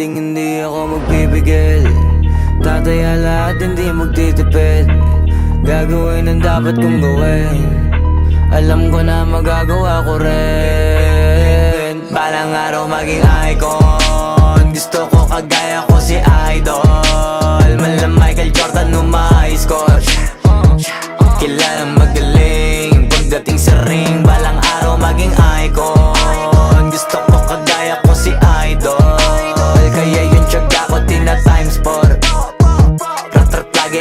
Hinding hindi ako magpipigil Tataya lahat hindi magtitipid. Gagawin ang dapat kong gawin. Alam ko na magagawa ko rin. Balang araw maging icon. Gusto ko kagaya ko si Idol. Malam Michael Jordan no my scotch. Kilala magaling. Pagdating sa ring Balang araw maging icon.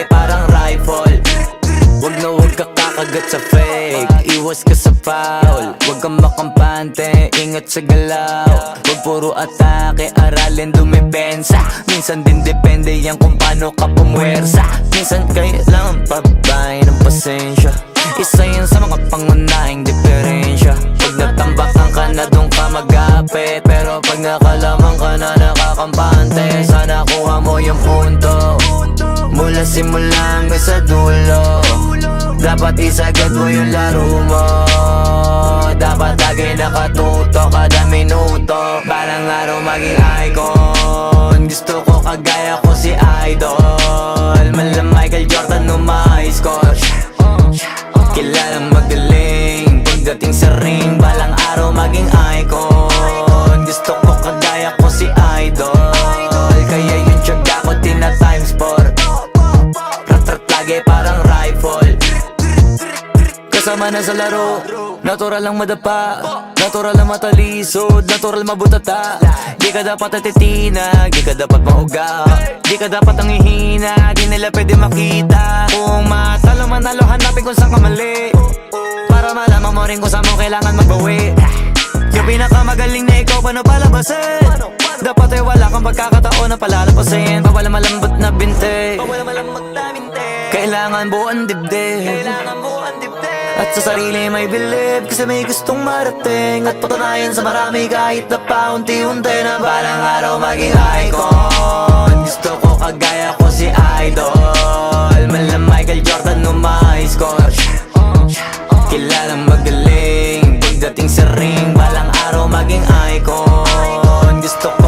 Parang rifle. Wag na wag ka kakagat sa fake. Iwas ka sa foul. Wag kang makampante. Ingat sa galaw. Wag puro atake. Aralin dumipensa. Minsan din depende yan kung paano ka pumwersa. Minsan kailangan pabay ng pasensya. Isa yan sa mga pangunahing diferensya. Pag natambakan ka na doon ka magapit. Pero pag nakalaman ka na nakakampante Sana kuha mo yung punto Mula simula hanggang sa dulo. Dapat isagad mo yung laro mo. Dapat lagi nakatuto kada minuto. Balang araw maging icon. Gusto ko kagaya ko si Idol. Malam Michael Jordan score. Kilalang magaling. Pagdating sa ring Balang araw maging icon. Gusto ko na sa laro. Natural lang madapa Natural lang matalisod Natural mabutata. Di ka dapat atitina Di ka dapat mauga Di ka dapat ang ihina Di nila pwede makita. Kung matalo manalo hanapin kung saan ka mali. Para malaman mo rin kung saan mo kailangan magbawi. Yung pinakamagaling na ikaw paano palabasin? Dapat ay wala kang pagkakataon na palalapasin Bawal malambot na binte. Kailangan buuan dibdib. Kailangan at sa sarili may believe Kasi may gustong marating. At patunayan sa marami kahit na paunti-unti Na balang araw maging icon. Gusto ko kagaya ko si Idol. Malam Michael Jordan no my score Kilalang magaling Pagdating sa ring Balang araw maging icon. Gusto